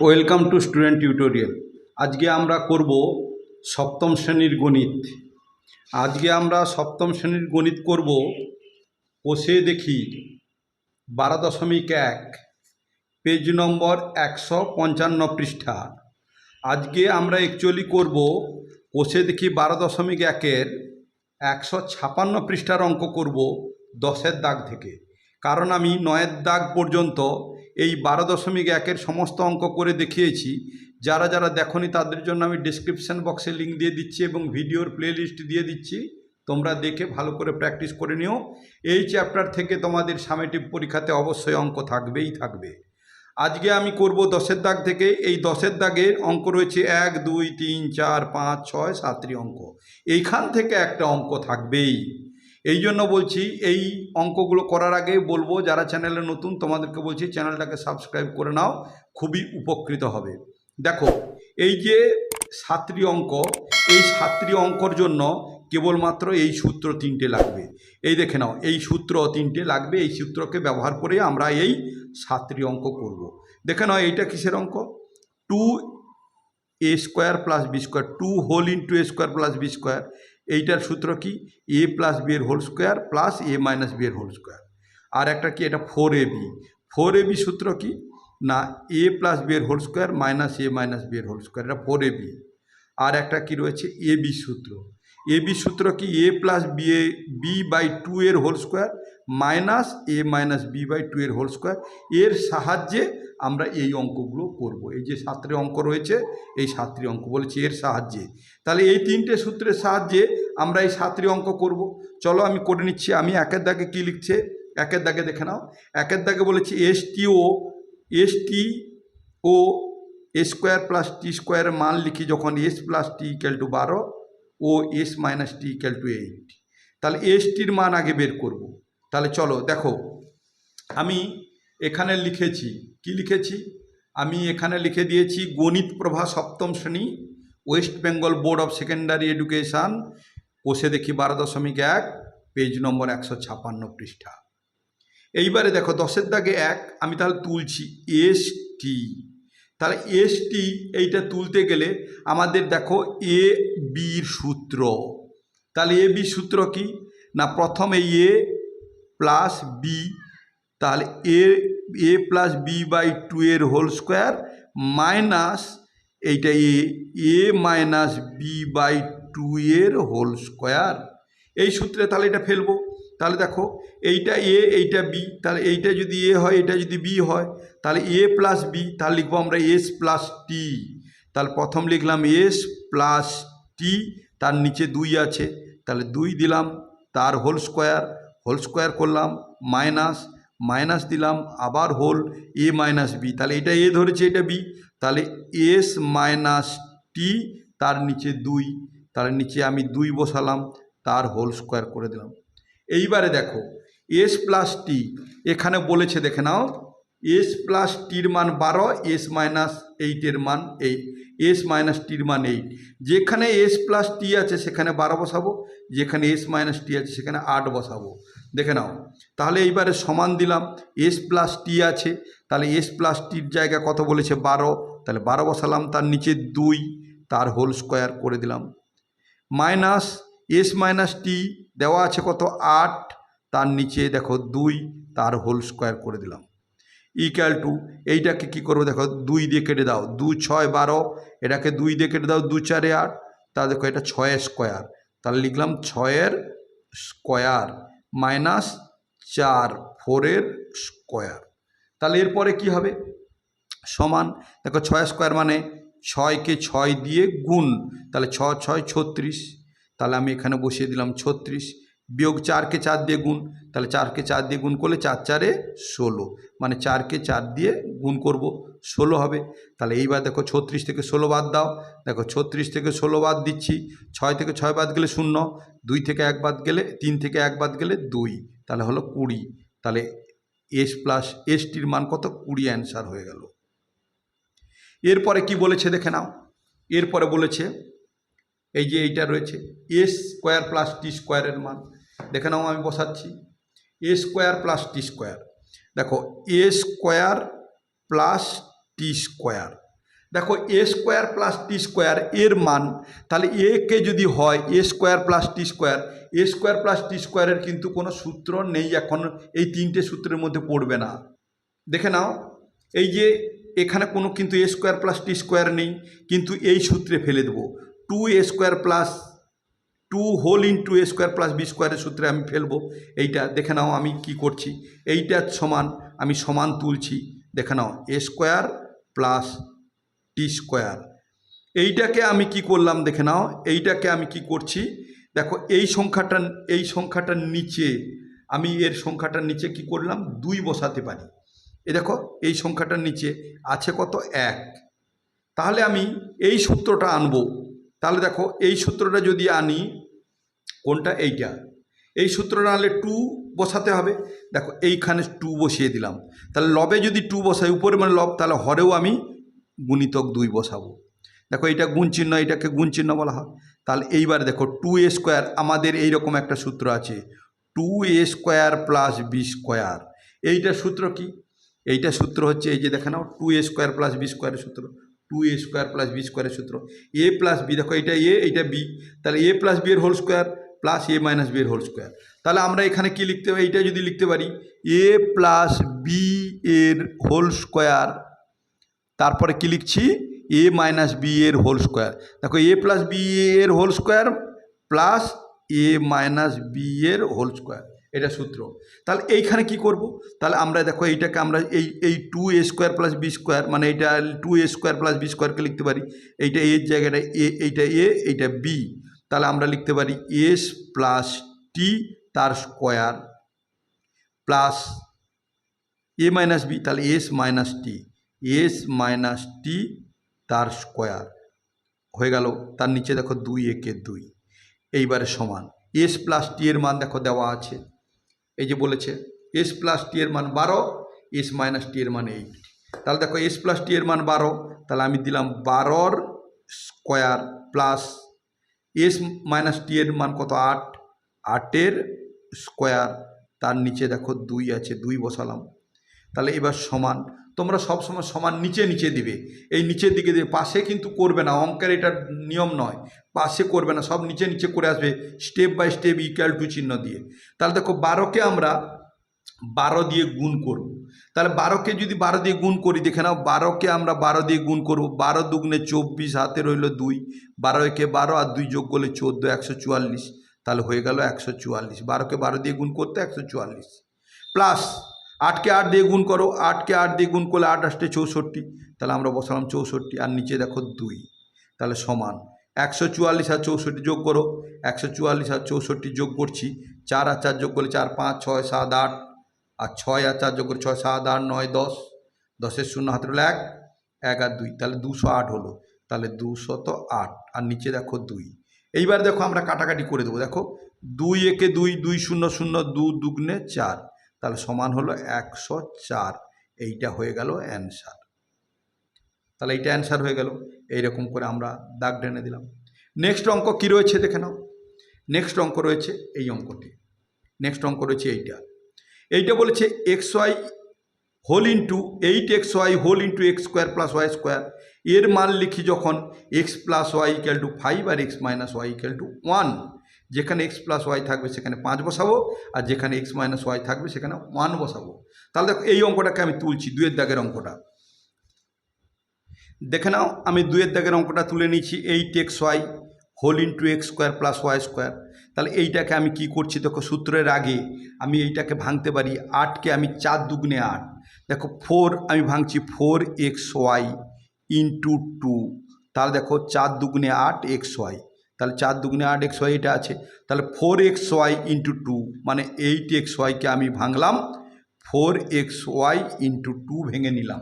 Welcome to student tutorial. আজকে আমরা করব সপ্তম শ্রেণির গণিত। আজকে আমরা সপ্তম শ্রেণির গণিত করব, কোষে দেখি বারো দশমিক এক, পেজ নম্বর একশো পঞ্চান্ন পৃষ্ঠা। আজকে আমরা অ্যাকচুয়ালি করব, কোষে দেখি বারো দশমিক একের একশো ছাপান্ন পৃষ্ঠার অঙ্ক করব দশের দাগ থেকে। কারণ আমি নয়ের দাগ পর্যন্ত এই বারো দশমিক একের সমস্ত অঙ্ক করে দেখিয়েছি। যারা যারা দেখনি তাদের জন্য আমি ডিসক্রিপশান বক্সে লিঙ্ক দিয়ে দিচ্ছি এবং ভিডিওর প্লেলিস্ট দিয়ে দিচ্ছি। তোমরা দেখে ভালো করে প্র্যাকটিস করে নিও। এই চ্যাপ্টার থেকে তোমাদের সামেটিভ পরীক্ষাতে অবশ্যই অঙ্ক থাকবেই থাকবে। আজকে আমি করব দশের দাগ থেকে। এই দশের দাগের অঙ্ক রয়েছে এক, দুই, তিন, চার, পাঁচ, ছয় সাতটি অঙ্ক। এইখান থেকে একটা অঙ্ক থাকবেই। এই জন্য বলছি, এই অঙ্কগুলো করার আগে বলব, যারা চ্যানেলে নতুন, তোমাদেরকে বলছি, চ্যানেলটাকে সাবস্ক্রাইব করে নাও, খুবই উপকৃত হবে। দেখো, এই যে সাতটি অঙ্ক, এই সাতটি অঙ্কর জন্য কেবলমাত্র এই সূত্র তিনটে লাগবে। এই দেখে নাও, এই সূত্র তিনটে লাগবে, এই সূত্রকে ব্যবহার করে আমরা এই সাতটি অঙ্ক করব। দেখে নাও, এইটা কিসের অঙ্ক? Two A square plus B square, two whole into A square plus B square এইটার সূত্র কি? এ প্লাস বি এর whole square plus A minus B এর হোল স্কোয়ার আর একটা কি? এটা four A B four A B সূত্র কি? না এ প্লাস বি এর whole square minus A minus B এর হোল স্কোয়ার এটা ফোর এ বি আর একটা কি রয়েছে? এ বি সূত্র. এ বি সূত্র কি? A plus B A B by two এর whole square minus A minus B by two এর হোল স্কোয়ার। এর সাহায্যে আমরা এই অঙ্কগুলো করব। এই যে সাতটি অঙ্ক রয়েছে, এই সাতটি অঙ্ক বলেছি এর সাহায্যে। তাহলে এই তিনটে সূত্রের সাহায্যে আমরা এই সাতটি অঙ্ক করব। চলো আমি করে নিচ্ছি, আমি একের দাগে কী লিখছে? একের দাগে দেখে নাও। একের দাগে বলেছি এস টি ও এস টি ও এ স্কোয়ার প্লাস টি স্কোয়ারের মান লিখি যখন S plus T equal to বারো ও S minus T equal to eight. তাহলে এস টির মান আগে বের করব। তাহলে চলো, দেখো। আমি এখানে লিখেছি। কি লিখেছি? আমি এখানে লিখে দিয়েছি, গণিত প্রভা সপ্তম শ্রেণি, West Bengal Board of Secondary Education, কোষে দেখি বারো দশমিক এক, পেজ নম্বর একশো ছাপান্ন পৃষ্ঠা। এইবারে দেখো, দশের দাগে এক, আমি তাহলে তুলছি এস টি। তাহলে এস টি এইটা তুলতে গেলে আমাদের দেখো এ বির সূত্র। তাহলে এ, বি সূত্র কি? না, প্রথমে এ প্লাস বি তাহলে A A plus B by two এর হোল স্কোয়ার মাইনাস এইটা A A minus B by two এর হোল স্কোয়ার এই সূত্রে তাহলে এটা ফেলব। তাহলে দেখো, এইটা এ এইটা বি তাহলে এইটা যদি এ হয় এটা যদি বি হয়, তাহলে এ প্লাস বি তাহলে লিখব আমরা এস প্লাস টি তাহলে প্রথম লিখলাম এস প্লাস টি তার নিচে দুই আছে। তাহলে দুই দিলাম, তার হোল স্কোয়ার হোল স্কোয়ার করলাম, মাইনাস মাইনাস দিলাম, আবার হোল এ মাইনাস বি। তাহলে এটা এ ধরেছে, এটা বি। তাহলে এস মাইনাস টি তার নিচে দুই। তার নিচে আমি দুই বসালাম, তার হোল স্কোয়ার করে দিলাম। এইবারে দেখো, এস প্লাস টি, এখানে বলেছে, দেখে নাও। এস প্লাস টির মান বারো, এস মাইনাস এইটের মান এই এস মাইনাস টির মান এইট যেখানে এস প্লাস টি আছে সেখানে বারো বসাবো, যেখানে এস মাইনাস টি আছে সেখানে আট বসাবো। দেখে নাও, তাহলে এইবারে সমান দিলাম, এস প্লাস টি আছে, তাহলে এস প্লাস টির জায়গা কত বলেছে? বারো। তাহলে বারো বসালাম, তার নিচে দুই, তার হোল স্কোয়ার করে দিলাম। মাইনাস এস মাইনাস টি দেওয়া আছে কত? আট, তার নিচে দেখো দুই, তার হোল স্কোয়ার করে দিলাম। ইকুয়াল টু এইটাকে কী করব? দেখো, দুই দিয়ে কেটে দাও। দু, ছয়, বারো, এটাকে দুই দিয়ে কেটে দাও, দু, চারে আট। তা দেখো, এটা ছয়ের স্কোয়ার তাহলে লিখলাম ছয়ের স্কোয়ার মাইনাস চার, ফোরের স্কোয়ার তাহলে এরপরে কি হবে? সমান, দেখো, ছয় স্কোয়ার মানে ছয়কে ছয় দিয়ে গুণ। তাহলে ছ, ছয়, ছত্রিশ। তাহলে আমি এখানে বসিয়ে দিলাম ছত্রিশ। বিয়োগ চারকে চার দিয়ে গুণ, তাহলে চারকে চার দিয়ে গুণ করলে চার চারে ষোলো। মানে চারকে চার দিয়ে গুণ করব, ষোলো হবে। তাহলে এইবার দেখো ছত্রিশ থেকে ষোলো বাদ দাও। দেখো ছত্রিশ থেকে ষোলো বাদ দিচ্ছি। ছয় থেকে ছয় বাদ গেলে শূন্য, দুই থেকে এক বাদ গেলে, তিন থেকে এক বাদ গেলে দুই। তাহলে হলো কুড়ি। তাহলে এস প্লাস এসটির মান কত? কুড়ি অ্যান্সার হয়ে গেল। এরপরে কি বলেছে দেখে নাও। এরপরে বলেছে, এই যে এইটা রয়েছে, এস স্কোয়ার প্লাস টি স্কোয়ারের মান। দেখে নাও আমি বসাচ্ছি। A square plus T square দেখো A square plus T square দেখো A square plus T square এর মান, তাহলে এ কে যদি হয় A square plus T square A square plus T স্কোয়ারের কিন্তু কোনো সূত্র নেই এখন, এই তিনটে সূত্রের মধ্যে পড়বে না। দেখে নাও, এই যে এখানে কোনো কিন্তু A square plus T square নেই, কিন্তু এই সূত্রে ফেলে দেবো। Two A square plus two whole into A square plus B স্কোয়ারের সূত্রে আমি ফেলব। এইটা দেখে নাও আমি কি করছি। এইটার সমান, আমি সমান তুলছি। দেখে নাও A square plus T square এইটাকে আমি কি করলাম দেখে নাও, এইটাকে আমি কি করছি? দেখো, এই সংখ্যাটা, এই সংখ্যাটার নিচে, আমি এর সংখ্যাটার নিচে কি করলাম? দুই বসাতে পারি। এ দেখো, এই সংখ্যাটার নিচে আছে কত? এক। তাহলে আমি এই সূত্রটা আনব। তাহলে দেখো, এই সূত্রটা যদি আনি, কোনটা? এইটা। এই সূত্রটা আনলে টু বসাতে হবে। দেখো, এইখানে টু বসিয়ে দিলাম। তাহলে লবে যদি টু বসাই, উপরে মানে লব, তাহলে হরেও আমি গুণিতক দুই বসাবো। দেখো, এইটা গুণ চিহ্ন এটাকে গুণ চিহ্ন বলা হয়। তাহলে এইবার দেখো টু এ স্কোয়ার আমাদের এইরকম একটা সূত্র আছে। Two A square plus B square এইটার সূত্র কি? এইটা সূত্র হচ্ছে, এই যে দেখে নাও two A square plus B স্কোয়ারের সূত্র। Two A square plus B স্কোয়ারের সূত্র। এ প্লাস বি দেখো এইটা এ এইটা বি তাহলে এ প্লাস বি এর whole square plus A minus B এর হোল স্কোয়ার তাহলে আমরা এখানে কি লিখতে পারি এইটা যদি লিখতে পারি এ প্লাস বি এর হোল স্কোয়ার তারপরে কি লিখছি? এ মাইনাস বি এর হোল স্কোয়ার দেখো এ প্লাস বি এর whole square plus A minus B এর হোল স্কোয়ার এটা সূত্র। তাহলে এইখানে কি করব? তাহলে আমরা দেখো এইটাকে আমরা এই এই two A square plus B square মানে এইটা two A square plus B স্কোয়ারকে লিখতে পারি। এইটা এর জায়গাটা এ এইটা এ এইটা বি তাহলে আমরা লিখতে পারি এস প্লাস টি তার square plus A minus B তাহলে S minus T S minus T তার স্কোয়ার হয়ে গেল, তার নিচে দেখো দুই, একে দুই। এইবারে সমান। এস প্লাস টি এর মান দেখো দেওয়া আছে। এই যে বলেছে এস প্লাস টি এর মান বারো এস মাইনাস টি এর মান এইট তাহলে দেখো এস প্লাস টি এর মান বারো, তাহলে আমি দিলাম বারোর square plus S minus T এর মান কত আট? আটের স্কোয়ার তার নিচে দেখো দুই আছে, দুই বসালাম। তাহলে এবার সমান তোমরা সবসময় সমান নিচে নিচে দিবে। এই নিচের দিকে দিবে পাশে কিন্তু করবে না অঙ্কের এটা নিয়ম নয়। পাশে করবে না, সব নিচে নিচে করে আসবে step by step equal to চিহ্ন দিয়ে। তাহলে দেখো, বারোকে আমরা বারো দিয়ে গুণ করব। তাহলে বারোকে যদি বারো দিয়ে গুণ করি, দেখে নাও, বারোকে আমরা বারো দিয়ে গুণ করব। বারো দুগুণে চব্বিশ, হাতে রইল দুই। বারো একে বারো আর দুই যোগ করলে চোদ্দ, একশো চুয়াল্লিশ। তাহলে হয়ে গেল একশো চুয়াল্লিশ। বারোকে বারো দিয়ে গুণ করতে একশো চুয়াল্লিশ। প্লাস আটকে আট দিয়ে গুণ করো, আটকে আট দিয়ে গুণ করলে আট আটটে চৌষট্টি। তাহলে আমরা বসালাম চৌষট্টি আর নিচে দেখো দুই। তাহলে সমান একশো চুয়াল্লিশ আর চৌষট্টি যোগ করো। একশো চুয়াল্লিশ আর চৌষট্টি যোগ করছি, চার আর চার যোগ করলে চার, পাঁচ, ছয়, সাত, আট। আর ছয় আর চার যোগ করে ছয়, সাত, আট, নয়, দশ। দশের শূন্য হাতে হলো এক এক আর দুই। তাহলে দুশো আট হলো। তাহলে দুশত আট। আর নিচে দেখো দুই। এইবার দেখো আমরা কাটাকাটি করে দেবো। দেখো দুই একে দুই দুই শূন্য শূন্য, দু দুগুণে চার। তাহলে সমান হলো একশো চার। এইটা হয়ে গেল অ্যান্সার। তাহলে এইটা অ্যান্সার হয়ে গেল। এইরকম করে আমরা দাগ টেনে দিলাম। নেক্সট অঙ্ক কী রয়েছে দেখে নাও। নেক্সট অঙ্ক রয়েছে এই অঙ্কটি। নেক্সট অঙ্ক রয়েছে এইটা। এইটা বলেছে X Y whole into eight X Y whole into X square plus Y square. এর মান লিখি যখন X plus Y equal to five R X minus Y equal to one. যেখানে এক্স প্লাস ওয়াই থাকবে সেখানে পাঁচ বসাবো, আর যেখানে এক্স মাইনাস ওয়াই থাকবে সেখানে ওয়ান বসাবো। তাহলে দেখো, এই অঙ্কটাকে আমি তুলছি দুয়ের দাগের অঙ্কটা। দেখে নাও, আমি দুয়ের দাগের অঙ্কটা তুলে নিয়েছি eight X Y whole into X square plus Y square তাহলে এইটাকে আমি কি করছি, দেখো সূত্রের আগে আমি এইটাকে ভাঙতে পারি আটকে আমি চার দুগুণে আট। দেখো ফোর আমি ভাঙছি four X Y into two তাহলে দেখো, চার দুগুণে আট এক্স ওয়াই তাহলে চার দুগুণে আট এক্স ওয়াই এটা আছে, তাহলে four X Y into two মানে এইট এক্স ওয়াইকে আমি ভাঙলাম four X Y into two ভেঙে নিলাম।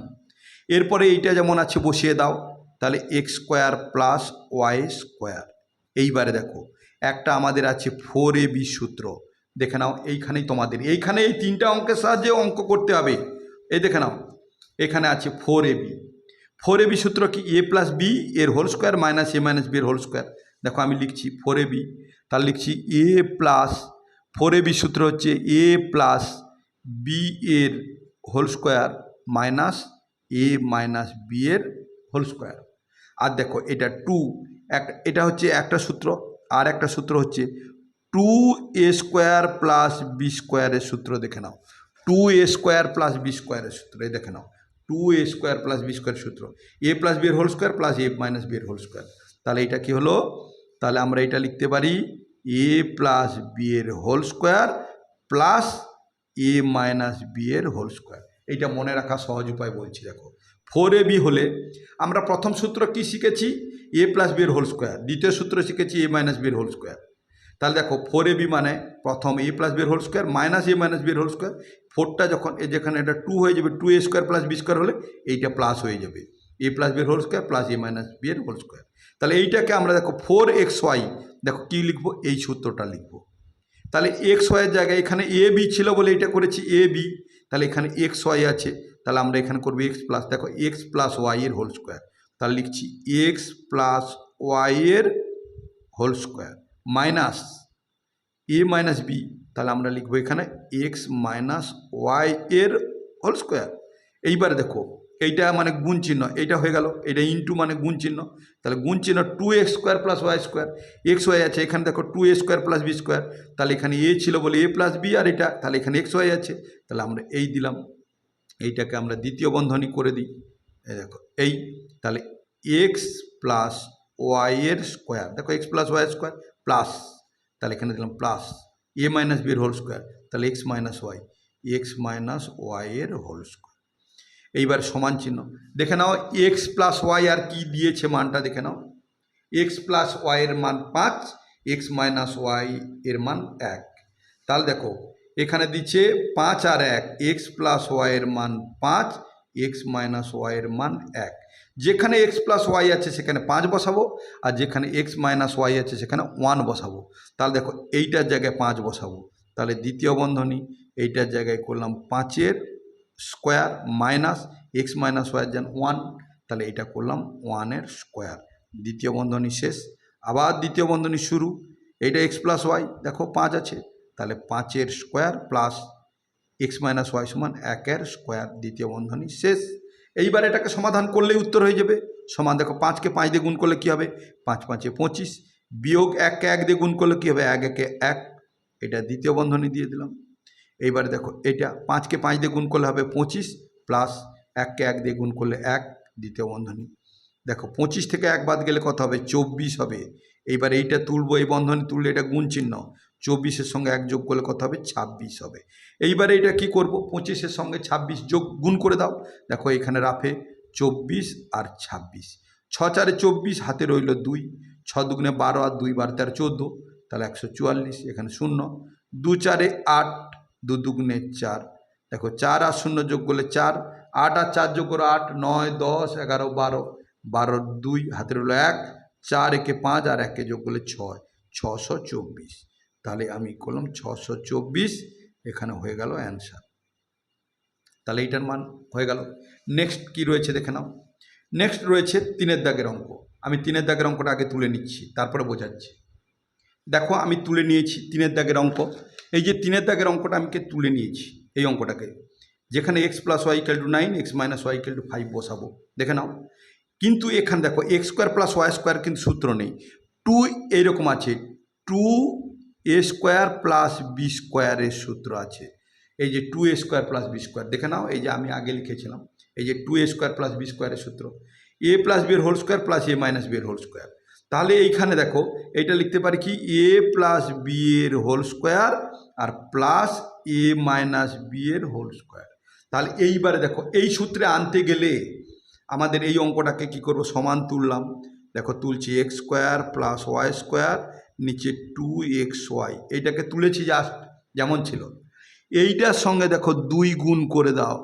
এরপরে এইটা যেমন আছে বসিয়ে দাও, তাহলে X square plus Y square এইবারে দেখো, একটা আমাদের আছে ফোর এ বি সূত্র, দেখে নাও, এইখানেই তোমাদের, এইখানে এই তিনটা অঙ্কের সাহায্যে অঙ্ক করতে হবে। এই দেখে নাও, এখানে আছে four A B four A B সূত্র কি এ প্লাস বি এর whole square minus A minus B এর হোল স্কোয়ার দেখো আমি লিখছি ফোর এ বি তাহলে লিখছি A plus four A B সূত্র হচ্ছে এ প্লাস বি এর whole square minus A minus B এর হোল স্কোয়ার আর দেখো এটা টু এক, এটা হচ্ছে একটা সূত্র, আর একটা সূত্র হচ্ছে two A square plus B স্কোয়ারের সূত্র দেখে নাও। Two A square plus B স্কোয়ারের সূত্র, এই দেখে নাও। Two A square plus B square সূত্র। এ প্লাস বি এর whole square plus A minus B এর হোল স্কোয়ার তাহলে এটা কি হলো? তাহলে আমরা এটা লিখতে পারি এ প্লাস বি এর whole square plus A minus B এর হোল স্কোয়ার এইটা মনে রাখা সহজ উপায় বলছি, দেখো। ফোর এ বি হলে আমরা প্রথম সূত্র কি শিখেছি? এ প্লাস বি এর হোল স্কোয়ার দ্বিতীয় সূত্র শিখেছি এ মাইনাস বি এর হোল স্কোয়ার তাহলে দেখো ফোর এ বি মানে প্রথম এ প্লাস বি এর whole square minus A minus B এর হোল স্কোয়ার ফোরটা যখন যেখানে এটা টু হয়ে যাবে two A square plus B square হলে এইটা প্লাস হয়ে যাবে। এ প্লাস বি এর whole square plus A minus B এর হোল স্কোয়ার তাহলে এইটাকে আমরা দেখো ফোর এক্স ওয়াই দেখো কী লিখব? এই সূত্রটা লিখব। তাহলে এক্স ওয়াইয়ের জায়গায় এখানে এ বি ছিল বলে এটা করেছি এ বি তাহলে এখানে এক্স ওয়াই আছে। তাহলে আমরা এখানে করব এক্স প্লাস দেখো এক্স প্লাস ওয়াইয়ের হোল স্কোয়ার তাহলে লিখছি এক্স প্লাস ওয়াই এর whole square minus A minus B তাহলে আমরা লিখব এখানে এক্স মাইনাস ওয়াই এর হোল স্কোয়ার এইবার দেখো এইটা মানে গুণ চিহ্ন, এইটা হয়ে গেল এটা ইন্টু মানে গুণ চিহ্ন। তাহলে গুণ চিহ্ন two X square plus Y square X Y আছে, এখানে দেখো two A square plus B square তাহলে এখানে এ ছিল বলে এ প্লাস বি আর এটা, তাহলে এখানে এক্স ওয়াই আছে, তাহলে আমরা এই দিলাম, এইটাকে আমরা দ্বিতীয় বন্ধনী করে দিই দেখো, এই, তাহলে এক্স প্লাস ওয়াই এর স্কোয়ার দেখো X plus Y square plus তাহলে এখানে দিলাম প্লাস এ মাইনাস বি এর হোল স্কোয়ার তাহলে X minus Y X minus ওয়াইয়ের হোল স্কোয়ার এইবার সমান চিহ্ন। দেখে নাও এক্স প্লাস ওয়াই আর কি দিয়েছে মানটা দেখে নাও। এক্স প্লাস ওয়াইয়ের মান পাঁচ এক্স মাইনাস ওয়াই এর মান এক। তাহলে দেখো, এখানে দিচ্ছে পাঁচ আর এক এক্স প্লাস ওয়াইয়ের মান পাঁচ এক্স মাইনাস ওয়াইয়ের মান এক। যেখানে এক্স প্লাস ওয়াই আছে সেখানে পাঁচ বসাবো, আর যেখানে এক্স মাইনাস ওয়াই আছে সেখানে ওয়ান বসাবো। তাহলে দেখো, এইটার জায়গায় পাঁচ বসাবো। তাহলে দ্বিতীয় বন্ধনী, এইটার জায়গায় করলাম পাঁচের square minus X minus Y যেন ওয়ান, তাহলে এটা করলাম ওয়ানের স্কোয়ার। দ্বিতীয় বন্ধনী শেষ। আবার দ্বিতীয় বন্ধনী শুরু। এইটা এক্স প্লাস ওয়াই, দেখো পাঁচ আছে। তাহলে পাঁচের square plus X minus Y সমান একের স্কোয়ার। দ্বিতীয় বন্ধনী শেষ। এইবার এটাকে সমাধান করলেই উত্তর হয়ে যাবে। সমান দেখো পাঁচকে পাঁচ দিয়ে গুণ করলে কী হবে? পাঁচ পাঁচে পঁচিশ। বিয়োগ এককে এক দিয়ে গুণ করলে কী হবে? এক একে এক। এটা দ্বিতীয় বন্ধনী দিয়ে দিলাম। এইবারে দেখো, এটা পাঁচকে পাঁচ দিয়ে গুণ করলে হবে পঁচিশ প্লাস এককে এক দিয়ে গুণ করলে এক, দ্বিতীয় বন্ধনী। দেখো, পঁচিশ থেকে এক বাদ গেলে কত হবে? চব্বিশ হবে। এইবার এইটা তুলবো, এই বন্ধনী তুললে এটা গুণ চিহ্ন। চব্বিশের সঙ্গে এক যোগ করলে কত হবে? ছাব্বিশ হবে। এইবার এইটা কি করব? পঁচিশের সঙ্গে ছাব্বিশ যোগ গুণ করে দাও। দেখো, এখানে রাফে চব্বিশ আর ছাব্বিশ। ছ চারে চব্বিশ, হাতে রইল দুই। ছ দুগুণে বারো আর দুই বার তেরো, চোদ্দ। তাহলে একশো চুয়াল্লিশ, এখানে শূন্য। দু চারে আট দু দুগুণে চার। দেখো, চার আর শূন্য যোগ করলে চার, আট আর চার যোগ করো আট, নয়, দশ, এগারো, বারো। বারো, দুই, হাতে রইল এক, চার একে পাঁচ আর একে যোগ করলে ছয়, ছশো চব্বিশ। তাহলে আমি করলাম ছশো চব্বিশ, এখানে হয়ে গেল অ্যান্সার তাহলে এইটার মান হয়ে গেল। নেক্সট কি রয়েছে দেখে নাও। নেক্সট রয়েছে তিনের দাগের অঙ্ক। আমি তিনের দাগের অঙ্কটা আগে তুলে নিচ্ছি, তারপরে বোঝাচ্ছি। দেখো, আমি তুলে নিয়েছি তিনের দাগের অঙ্ক। এই যে তিনের দাগের অঙ্কটা আমি কে তুলে নিয়েছি, এই অঙ্কটাকে। যেখানে X plus Y equal to nine X minus Y equal to five বসাবো। দেখে নাও। কিন্তু এখানে দেখো X square plus Y square কিন্তু সূত্র নেই। টু এইরকম আছে two A square plus B স্কোয়ারের সূত্র আছে। এই যে two A square plus B square দেখে নাও, এই যে আমি আগে লিখেছিলাম। এই যে two A square plus B স্কোয়ারের সূত্র। এ প্লাস বি এর whole square plus A minus B এর হোল স্কোয়ার তাহলে এইখানে দেখো এটা লিখতে পারি কি? এ প্লাস বি এর হোল স্কোয়ার আর প্লাস এ মাইনাস বি এর হোল স্কোয়ার তাহলে এইবারে দেখো, এই সূত্রে আনতে গেলে আমাদের এই অঙ্কটাকে কি করব? সমান তুললাম। দেখো, তুলছি X square plus Y square নিচে টু এক্স ওয়াই এইটাকে তুলেছি জাস্ট যেমন ছিল। এইটার সঙ্গে দেখো, দুই গুণ করে দাও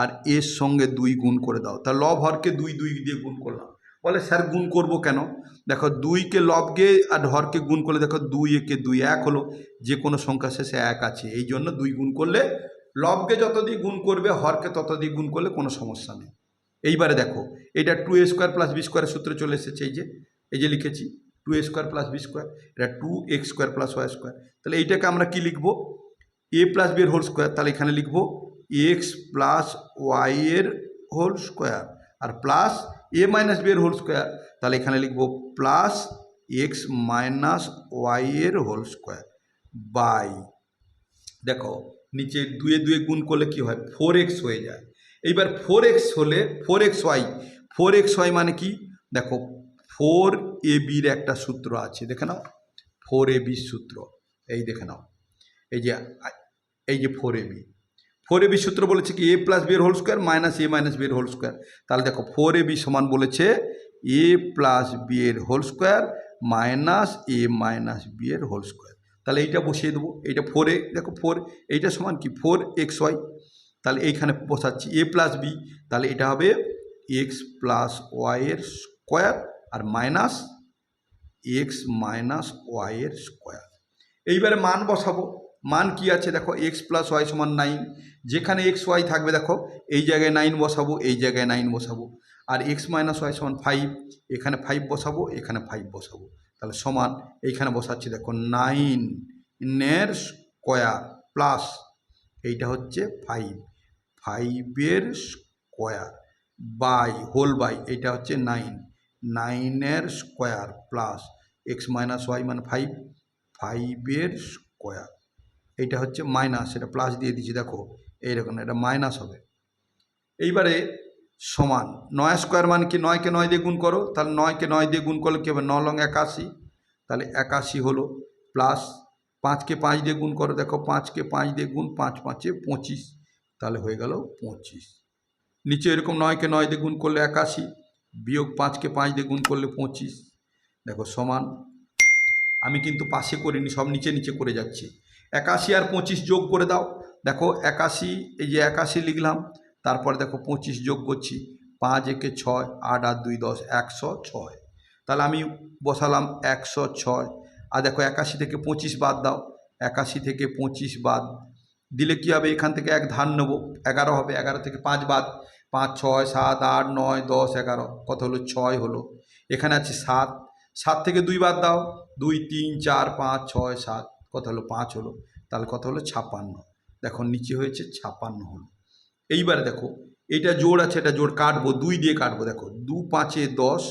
আর এর সঙ্গে দুই গুণ করে দাও। তা লব হরকে দুই দুই দিয়ে গুণ করলাম। বলে, স্যার, গুণ করব কেন? দেখো দুইকে লবকে আর হরকে গুণ করলে দেখো দুই একে দুই এক হলো, যে কোনো সংখ্যা শেষে এক আছে। এই জন্য দুই গুণ করলে লবকে যত দিয়ে গুণ করবে, হরকে তত দিয়ে গুণ করলে কোনো সমস্যা নেই। এইবারে দেখো, এটা two A square plus B স্কোয়ারের সূত্রে চলে এসেছে, এই যে এই যে লিখেছি two A square plus B square এটা two X square plus Y square তাহলে এইটাকে আমরা কি লিখব? এ প্লাস বি এর হোল স্কোয়ার তাহলে এখানে লিখব এক্স প্লাস ওয়াই এর হোল স্কোয়ার আর প্লাস এ মাইনাস বি এর হোল স্কোয়ার তাহলে এখানে লিখব প্লাস এক্স মাইনাস ওয়াই এর হোল স্কোয়ার বাই দেখো, নিচে দুয়ে দুয়ে গুণ করলে কি হয়? ফোর এক্স হয়ে যায়। এইবার ফোর এক্স হলে four X Y four X Y মানে কি? দেখো ফোর এ বির একটা সূত্র আছে, দেখে নাও। ফোর এ বির সূত্র, এই দেখে নাও। এই যে এই যে four A B four A B সূত্র বলেছে কি, এ প্লাস বি এর whole square minus A minus B এর হোল স্কোয়ার তাহলে দেখো, ফোর এ বি সমান বলেছে, A plus B whole square minus A minus B এর হোল স্কোয়ার তাহলে এইটা বসিয়ে দেবো, এইটা ফোর এ, দেখো ফোর এইটা সমান কি ফোর এক্স ওয়াই তাহলে এইখানে বসাচ্ছি, এ প্লাস বি, তাহলে এটা হবে এক্স প্লাস ওয়াইয়ের স্কোয়ার আর মাইনাস এক্স মাইনাস ওয়াইয়ের স্কোয়ার এইবারে মান বসাবো। মান কি আছে দেখো এক্স প্লাস ওয়াই সমান নাইন যেখানে এক্স ওয়াই থাকবে দেখো, এই জায়গায় নাইন বসাবো, এই জায়গায় নাইন বসাবো। আর এক্স মাইনাস ওয়াই সমান ফাইভ এখানে ফাইভ বসাবো, এখানে ফাইভ বসাবো। তাহলে সমান, এইখানে বসাচ্ছি দেখো নাইন নের স্কোয়ার প্লাস এইটা হচ্ছে ফাইভ ফাইভের স্কোয়ার বাই হোল বাই এটা হচ্ছে নাইন নাইনের square plus X minus Y মানে ফাইভ ফাইভের স্কোয়ার এইটা হচ্ছে মাইনাস এটা প্লাস দিয়ে দিচ্ছি, দেখো, এইরকম এটা মাইনাস হবে। এইবারে সমান, নয় স্কোয়ার মানে কি নয়কে নয় দিয়ে গুণ করো, তাহলে নয়কে নয় দিয়ে গুণ করলে কী হবে? ন লং একাশি, তাহলে একাশি হলো প্লাস পাঁচকে পাঁচ দিয়ে গুণ করো, দেখো, পাঁচকে পাঁচ দিয়ে গুণ, পাঁচ পাঁচে পঁচিশ, তাহলে হয়ে গেল পঁচিশ। নিচে এরকম নয়কে নয় দিয়ে গুণ করলে একাশি, বিয়োগ পাঁচকে পাঁচ দিয়ে গুণ করলে পঁচিশ, দেখো, সমান। আমি কিন্তু পাশে করিনি, সব নিচে নিচে করে যাচ্ছি। একাশি আর পঁচিশ যোগ করে দাও। দেখো একাশি, এই যে একাশি লিখলাম, তারপরে দেখো পঁচিশ যোগ করছি, পাঁচ একে ছয়, আট আর দুই দশ, একশো ছয়। তাহলে আমি বসালাম একশো ছয়। আর দেখো একাশি থেকে পঁচিশ বাদ দাও। একাশি থেকে পঁচিশ বাদ, দিলে কী হবে? এখান থেকে এক ধান নেব। এগারো হবে, এগারো থেকে পাঁচ বাদ। পাঁচ, ছয়, সাত, আট, নয়, দশ, এগারো। কত হলো? ছয় হলো। এখানে আছে সাত। সাত থেকে দুই বাদ দাও। দুই, তিন, চার, পাঁচ, ছয়, সাত। কত হলো পাঁচ হলো, তাহলে কত হলো ছাপান্ন। দেখো নিচে হয়েছে ছাপান্ন হলো। এইবারে দেখো, এটা জোর আছে, এটা জোর কাটবো, দুই দিয়ে কাটবো। দেখো, দু পাঁচে দশ,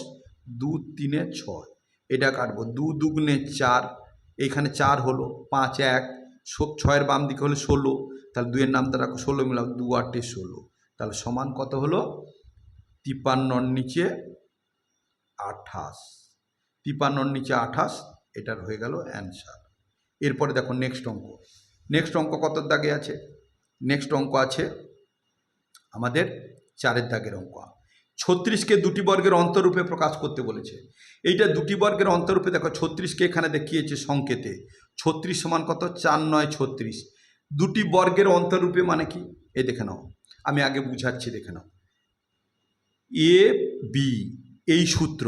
দু তিনে ছয়। এটা কাটবো, দু দুগুণে চার, এইখানে চার হলো, পাঁচ এক ছয়ের বাম দিকে হলো ষোলো, তাহলে দুইয়ের নামটা রাখো ষোলো, মিলাও দু আটে ষোলো। তাহলে সমান কত হলো? তিপান্নর নিচে আঠাশ। তিপান্নর নিচে আঠাশ, এটার হয়ে গেল অ্যান্সার এরপরে দেখো নেক্সট অঙ্ক। নেক্সট অঙ্ক কত দাগে আছে? নেক্সট অঙ্ক আছে আমাদের চারের দাগের অঙ্ক। ছত্রিশকে দুটি বর্গের অন্তরূপে প্রকাশ করতে বলেছে। এইটা দুটি বর্গের অন্তরূপে দেখো, ছত্রিশকে এখানে দেখিয়েছে সংকেতে। ছত্রিশ সমান কত? চার নয় ছত্রিশ। দুটি বর্গের অন্তরূপে মানে কি? এ দেখে নাও, আমি আগে বুঝাচ্ছি, দেখে নাও। এ বি, এই সূত্র।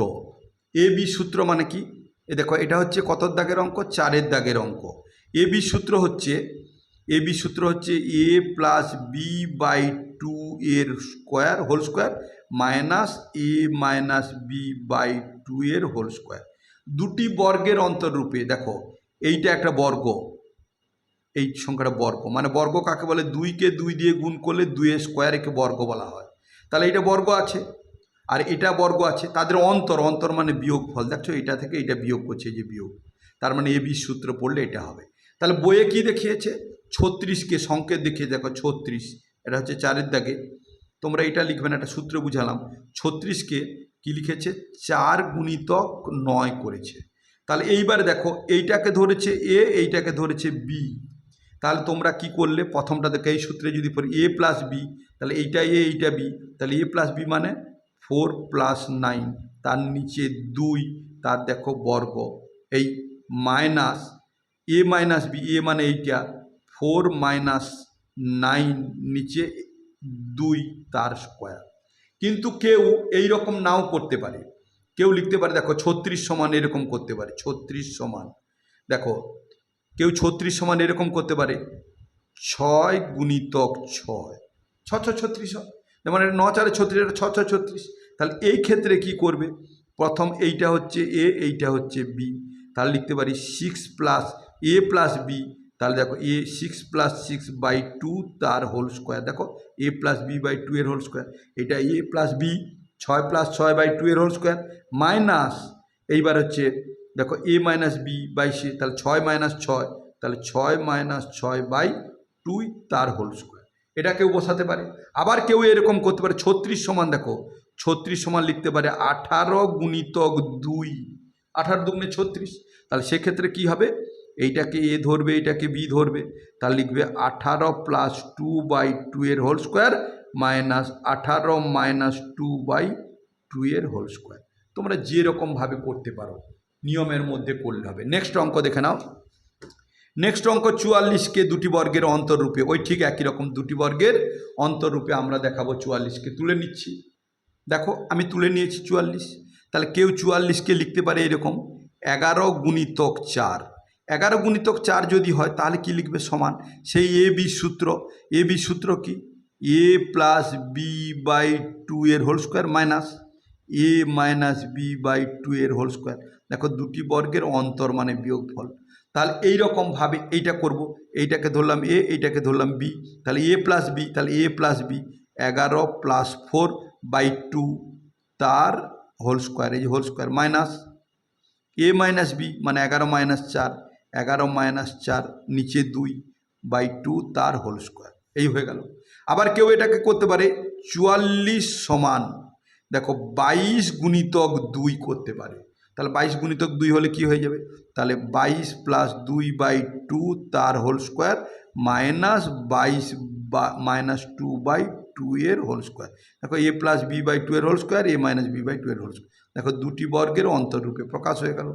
এ বি সূত্র মানে কি? এ দেখো, এটা হচ্ছে কত দাগের অঙ্ক? চারের দাগের অঙ্ক। এ বি সূত্র হচ্ছে, এ বি সূত্র হচ্ছে A plus B by two এর square, whole square, minus A minus B by two এর হোল স্কোয়ার। দুটি বর্গের অন্তররূপে, দেখো, এইটা একটা বর্গ। এই সংখ্যাটা বর্গ। মানে বর্গ কাকে বলে? দুইকে দুই দিয়ে গুণ করলে দুইয়ের স্কোয়ার একে বর্গ বলা হয়। তাহলে এটা বর্গ আছে। আর এটা বর্গ আছে, তাদের অন্তর অন্তর মানে বিয়োগ ফল দেখছ, এটা থেকে এটা বিয়োগ করছে যে বিয়োগ। তার মানে এ বি সূত্র পড়লে এটা হবে। তাহলে বইয়ে কি দেখিয়েছে? ছত্রিশকে সংকেত দেখিয়ে দেখো, ছত্রিশ। এটা হচ্ছে চারের দাগে। তোমরা এটা লিখবে না, একটা সূত্র বুঝালাম। ছত্রিশকে কি লিখেছে? চার গুণিতক নয় করেছে। তাহলে এইবার দেখো, এইটাকে ধরেছে এ, এইটাকে ধরেছে বি। তাহলে তোমরা কি করলে? প্রথমটা দেখো, এই সূত্রে যদি পড়ি, এ প্লাস বি, তাহলে এইটা এ, এইটা বি। তাহলে এ প্লাস বি মানে ফোর প্লাস নাইন, তার নিচে দুই, তার দেখো বর্গ। এই minus, A minus B, A মানে এইটা। ফোর মাইনাস নাইন নিচে দুই, তার স্কোয়ার। কিন্তু কেউ এই রকম নাও করতে পারে। কেউ লিখতে পারে, দেখো ছত্রিশ সমান এরকম করতে পারে, ছত্রিশ সমান। দেখো, কেউ ছত্রিশ সমান এরকম করতে পারে, ছয় গুণিতক ছয়। ছ, ছত্রিশ যেমন এটা ন চারে ছত্রিশ, এটা ছ ছত্রিশ। তাহলে এই ক্ষেত্রে কি করবে? প্রথম এইটা হচ্ছে এ, এইটা হচ্ছে বি। তাহলে লিখতে পারি six plus A plus B তাহলে দেখো A six plus six by two তার হোল স্কোয়ার দেখো A plus B by two এর হোল স্কোয়ার এটা এ প্লাস বি ছয় প্লাস ছয় বাই টু এর হোল স্কোয়ার মাইনাস এইবার হচ্ছে দেখো A minus B by C তাহলে ছয় মাইনাস ছয়। তাহলে ছয় মাইনাস ছয় বাই টুই তার হোল স্কোয়ার এটা কেউ বসাতে পারে। আবার কেউ এরকম করতে পারে, ছত্রিশ সমান দেখো, ছত্রিশ সমান লিখতে পারে আঠারো গুণিতক দুই। আঠারো দুগুণে ছত্রিশ, তাহলে সেক্ষেত্রে কি হবে? এইটাকে এ ধরবে এইটাকে বি ধরবে, তাহলে লিখবে আঠারো প্লাস টু বাই টু এর হোল স্কোয়ার মাইনাস আঠারো মাইনাস টু বাই টু এর হোল স্কোয়ার তোমরা যেরকমভাবে করতে পারো, নিয়মের মধ্যে করলে হবে। নেক্সট অঙ্ক দেখে নাও। নেক্সট অঙ্ক চুয়াল্লিশকে দুটি বর্গের অন্তররূপে, ওই ঠিক একই রকম দুটি বর্গের অন্তররূপে আমরা দেখাবো চুয়াল্লিশকে তুলে নিচ্ছি। দেখো, আমি তুলে নিয়েছি চুয়াল্লিশ। তাহলে কেউ চুয়াল্লিশকে লিখতে পারে এরকম, এগারো গুণিতক চার। এগারো গুণিতক চার যদি হয়, তাহলে কি লিখবে সমান? সেই এ বি সূত্র। এ বি সূত্র কি? A plus B by two এর whole square minus A minus B by two এর হোল স্কোয়ার। দেখো, দুটি বর্গের অন্তর মানে বিয়োগফল। তাহলে এই রকমভাবে এইটা করব, এইটাকে ধরলাম এ এইটাকে ধরলাম বি তাহলে এ প্লাস বি তাহলে এ প্লাস বি এগারো প্লাস ফোর বাই টু তার হোল স্কোয়ার এই whole square minus A minus B মানে এগারো মাইনাস চার, এগারো মাইনাস চার নিচে দুই বাই টু তার হোল স্কোয়ার এই হয়ে গেল। আবার কেউ এটাকে করতে পারে চুয়াল্লিশ সমান, দেখো বাইশ গুণিতক দুই করতে পারে। তাহলে বাইশ গুণিতক দুই হলে কি হয়ে যাবে? তাহলে বাইশ প্লাস দুই বাই টু তার হোল স্কোয়ার মাইনাস বাইশ বা মাইনাস টু বাই টু এর হোল স্কোয়ার দেখো A plus B by two এর whole square A minus B by two এর হোল স্কোয়ার দেখো দুটি বর্গের অন্তররূপে প্রকাশ হয়ে গেল।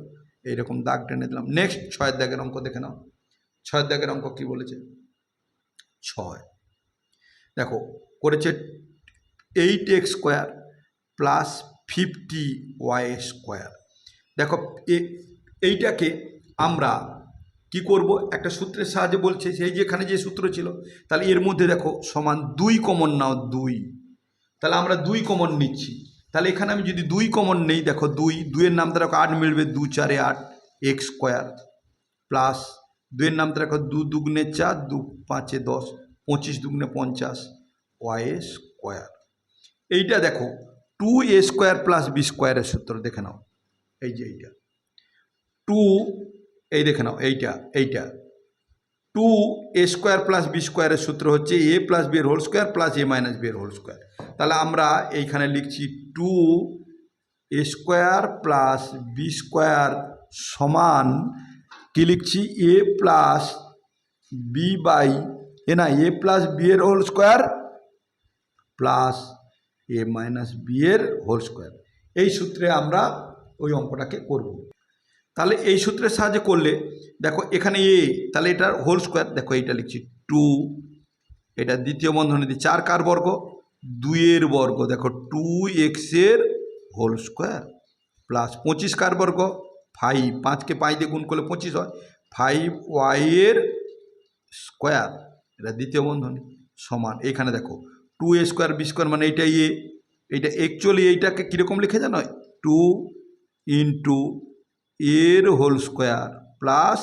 এইরকম দাগ টেনে দিলাম। নেক্সট ছয়ের দাগের অঙ্ক দেখে নাও। ছয়ের দাগের অঙ্ক কী বলেছে? ছয়। দেখো, করেছে eight X square plus fifty Y square দেখো এইটাকে আমরা কি করব? একটা সূত্রের সাহায্যে বলছে সেই যেখানে যে সূত্র ছিল, তাহলে এর মধ্যে দেখো, সমান দুই কমন নাও দুই। তাহলে আমরা দুই কমন নিচ্ছি। তাহলে এখানে আমি যদি দুই কমন নেই, দেখো দুই, দুইয়ের নাম দেখো আট মিলবে দু চারে আট এক্স স্কোয়ার প্লাস দুইয়ের নাম দেখো দু দুগুণে চার, দু পাঁচে দশ, পঁচিশ দুগুণে পঞ্চাশ, ওয়াই স্কোয়ার। এইটা দেখো, two A square plus B স্কোয়ারের সূত্র, দেখে নাও। এই যে এইটা। টু এই দেখে নাও, এইটা এইটা। Two a square plus b স্কোয়ারের সূত্র হচ্ছে এ প্লাস বি এর whole square plus a minus b এর হোল স্কোয়ার তাহলে আমরা এইখানে লিখছি two a square plus b square সমান কি লিখছি? A plus b by a না এ প্লাস বি এর whole square plus a minus b এর হোল স্কোয়ার এই সূত্রে আমরা ওই অঙ্কটাকে করব। তাহলে এই সূত্রের সাহায্যে করলে, দেখো এখানে এ, তাহলে এটার হোল স্কোয়ার দেখো এইটা লিখছি টু এটা দ্বিতীয় বন্ধনী দিয়ে চার কার বর্গ? দুইয়ের বর্গ, দেখো টু এক্সের হোল স্কোয়ার প্লাস পঁচিশ কার বর্গ? ফাইভ পাঁচকে পাঁচ দিয়ে গুণ করলে পঁচিশ হয় ফাইভ ওয়াইয়ের স্কোয়ার এটা দ্বিতীয় বন্ধনী, সমান, এখানে দেখো two a square b square মানে এইটা এ, এইটা অ্যাকচুয়ালি এইটাকে কীরকম লিখে জানো? টু ইন্টু এর হোল স্কোয়ার প্লাস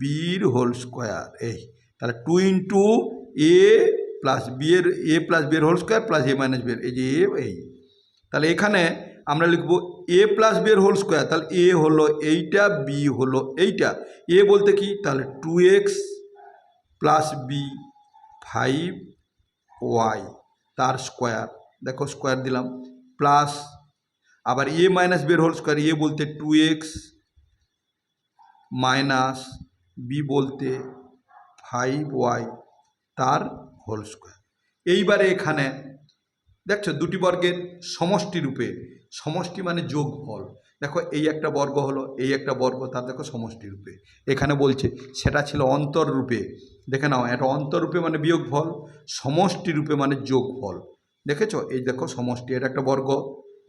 বির হোল স্কোয়ার এই। তাহলে two into a plus b এর এ প্লাস বি এর whole square plus a minus b এর, এই যে এ এই। তাহলে এখানে আমরা লিখব এ প্লাস বি এর হোল স্কোয়ার তাহলে এ হলো এইটা বি হলো এইটা। এ বলতে কি? তাহলে two x plus b five y তার স্কোয়ার দেখো স্কোয়ার দিলাম প্লাস আবার এ মাইনাস বের হোল স্কোয়ার, এ বলতে টু এক্স মাইনাস বি বলতে ফাইভ ওয়াই তার হোল স্কোয়ার। এইবারে এখানে দেখছ দুটি বর্গের সমষ্টি রূপে, সমষ্টি মানে যোগফল। দেখো এই একটা বর্গ হলো, এই একটা বর্গ তার দেখো সমষ্টি রূপে। এখানে বলছে সেটা ছিল অন্তর রূপে। দেখে নাও, এটা অন্তর রূপে মানে বিয়োগফল, সমষ্টি রূপে মানে যোগফল। দেখেছ? এই দেখো সমষ্টি, এটা একটা বর্গ।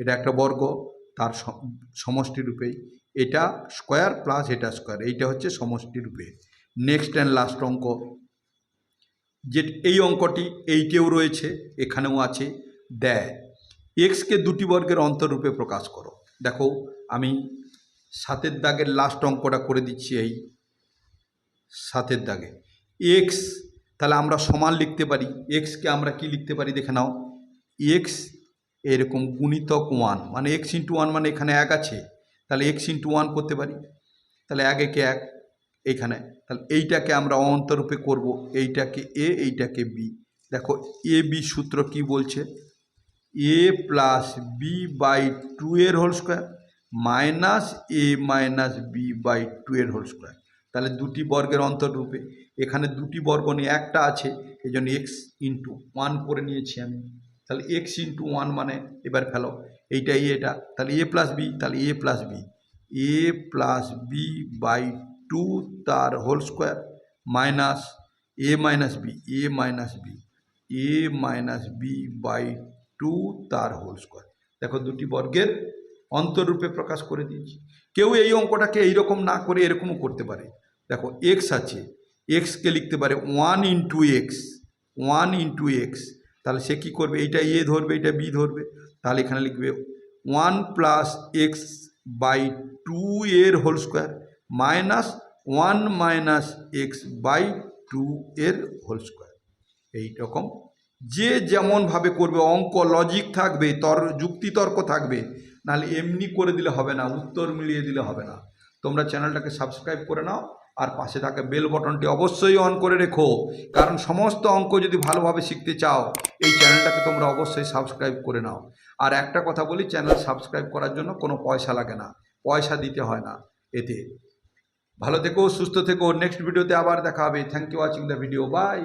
এটা একটা বর্গ, তার সম- সমষ্টি রূপেই এটা স্কোয়ার প্লাস এটা স্কোয়ার এইটা হচ্ছে সমষ্টি রূপে। নেক্সট অ্যান্ড লাস্ট অঙ্ক। যে এই অঙ্কটি এইটেও রয়েছে, এখানেও আছে। দেয় এক্সকে দুটি বর্গের অন্তরূপে প্রকাশ করো। দেখো, আমি সাতের দাগের লাস্ট অঙ্কটা করে দিচ্ছি এই সাতের দাগে। এক্স তাহলে আমরা সমান লিখতে পারি। এক্সকে আমরা কি লিখতে পারি? দেখে নাও। এক্স এরকম গুণিতক ওয়ান মানে এক্স ইন্টু ওয়ান মানে এখানে এক আছে, তাহলে এক্স ইন্টু ওয়ান করতে পারি? তাহলে এক একে এক এইখানে, তাহলে এইটাকে আমরা অন্তরূপে করব, এইটাকে এ এইটাকে বি দেখো এ বি সূত্র কি বলছে? A plus b by two এর whole square minus a minus b by two এর হোল স্কোয়ার তাহলে দুটি বর্গের অন্তরূপে এখানে দুটি বর্গ নিয়ে একটা আছে এই জন্য এক্স ইন্টু ওয়ান করে নিয়েছি আমি। তাহলে এক্স ইন্টু ওয়ান মানে এবার ফেলো। এইটা এটা। তাহলে এ প্লাস বি তাহলে a plus b a plus b by two তার whole square minus a minus b a minus b a minus b by two তার হোল স্কোয়ার দেখো দুটি বর্গের অন্তরূপে প্রকাশ করে দিয়েছি। কেউ এই অঙ্কটাকে এইরকম না করে এরকমও করতে পারে। দেখো এক্স আছে। এক্সকে লিখতে পারে one into x one into x তাহলে সে কী করবে? এইটা এ ধরবে এটা বি ধরবে। তাহলে এখানে লিখবে one plus x by two এর whole square minus one minus x by two এর হোল স্কোয়ার। এই রকম। যে যেমনভাবে করবে, অঙ্ক লজিক থাকবে, তর, যুক্তিতর্ক থাকবে, নাহলে এমনি করে দিলে হবে না, উত্তর মিলিয়ে দিলে হবে না। তোমরা চ্যানেলটাকে সাবস্ক্রাইব করে নাও। আর পাশে থাকা বেল বটনটি অবশ্যই অন করে রেখো। কারণ সমস্ত অঙ্ক যদি ভালোভাবে শিখতে চাও, এই চ্যানেলটাকে তোমরা অবশ্যই সাবস্ক্রাইব করে নাও। আর একটা কথা বলি চ্যানেল সাবস্ক্রাইব করার জন্য কোনো পয়সা লাগে না। পয়সা দিতে হয় না। এতে। ভালো থেকো, সুস্থ থেকো। নেক্সট ভিডিওতে আবার দেখা হবে। Thank you watching the video bye